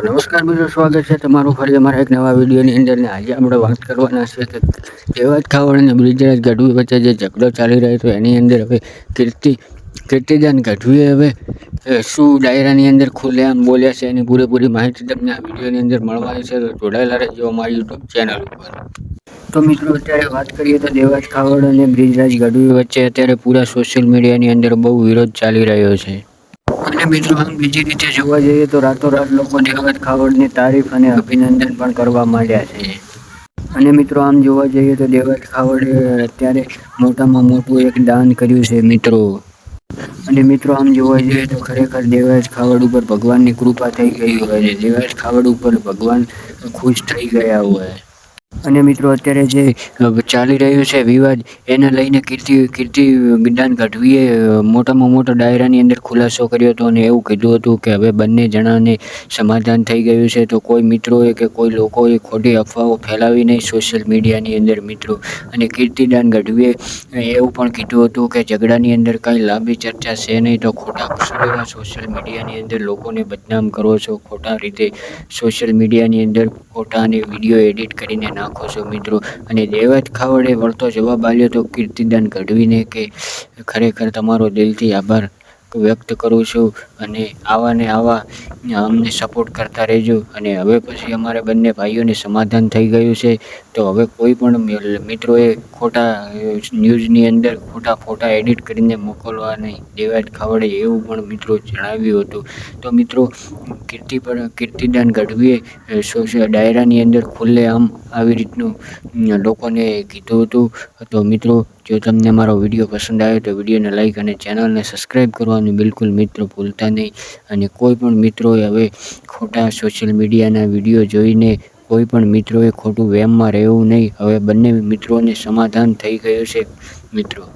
તો નમસ્કાર મિત્રો, સ્વાગત છે તમારું ફરી અમારા એક નવા વિડીયોની અંદર ને આજે આપણે વાત કરવાના છે કે દેવાજ ખાવડ અને બ્રિજરાજ ગઢવી વચ્ચે જે ઝઘડો ચાલી રહ્યો હતો, એની અંદર હવે કીર્તિ કીર્તિદાન ગઢવીએ હવે શું ડાયરાની અંદર ખુલ્લેઆમ બોલ્યા છે એની પૂરેપૂરી માહિતી તમને આ વિડીયોની અંદર મળવાની છે, તો જોડાયેલા રહેજો અમારી યુટ્યુબ ચેનલ ઉપર. તો મિત્રો, અત્યારે વાત કરીએ તો દેવાજ ખાવડ અને બ્રિજરાજ ગઢવી વચ્ચે અત્યારે પૂરા સોશિયલ મીડિયાની અંદર બહુ વિરોધ ચાલી રહ્યો છે. અને મિત્રો, આમ બીજી રીતે જોવા જઈએ તો રાતોરાત લોકો દેવાજ ખાવડની તારીફ અને અભિનંદન પણ કરવા માંડ્યા છે. અને મિત્રો, આમ જોવા જઈએ તો દેવાજ ખાવડે અત્યારે મોટામાં મોટું એક દાન કર્યું છે, મિત્રો. અને મિત્રો, આમ જોવા જઈએ તો ખરેખર દેવાજ ખાવડ ઉપર ભગવાનની કૃપા થઈ ગઈ હોય છે. દેવાજ ખાવડ ઉપર ભગવાન ખુશ થઈ ગયા હોય. અને મિત્રો, અત્યારે જે ચાલી રહ્યું છે વિવાદ, એને લઈને કીર્તિ કીર્તિ દાન ગઢવીએ મોટામાં મોટો ડાયરાની અંદર ખુલાસો કર્યો હતો અને એવું કીધું હતું કે હવે બંને જણાને સમાધાન થઈ ગયું છે. તો કોઈ મિત્રોએ કે કોઈ લોકોએ ખોટી અફવાઓ ફેલાવી નહીં સોશિયલ મીડિયાની અંદર, મિત્રો. અને કીર્તિદાન ગઢવીએ એવું પણ કીધું હતું કે ઝઘડાની અંદર કાંઈ લાંબી ચર્ચા છે નહીં તો ખોટા સોશિયલ મીડિયાની અંદર લોકોને બદનામ કરો છો. ખોટા રીતે સોશિયલ મીડિયાની અંદર ફોટા અને વીડિયો એડિટ કરીને નાખો છો મિત્રો. અને દેવાજ ખાવડે વળતો જવાબ આવ્યો તો કીર્તિદાન ગઢવીને કે ખરેખર તમારો દિલથી આભાર. વ્યક્ત કરું છું અને આવા ને આવા અમને સપોર્ટ કરતા રહેજો. અને હવે પછી અમારે બંને ભાઈઓને સમાધાન થઈ ગયું છે. તો હવે કોઈ પણ મિત્રોએ ખોટા ન્યૂઝની અંદર ખોટા ફોટા એડિટ કરીને મોકલવા નહીં દેવાજ ખાવડે એવું પણ મિત્રો જણાવ્યું હતું. તો મિત્રો, કીર્તિ પર, કીર્તિદાન ગઢવીએ સોશિયલ ડાયરાની અંદર ખુલ્લેઆમ આવી રીતનું લોકોને કીધું હતું. તો મિત્રો જો તમને મારો વીડિયો પસંદ આવ્યો તો વિડીયોને લાઈક અને ચેનલને સબસ્ક્રાઈબ કરવાનું બિલકુલ મિત્રો ભૂલતા નહીં. અને કોઈ પણ મિત્રોએ હવે ખોટા સોશિયલ મીડિયાના વીડિયો જોઈને કોઈ પણ મિત્રોએ ખોટું વેમમાં રહેવું નહીં. હવે બંને મિત્રોને સમાધાન થઈ ગયું છે, મિત્રો.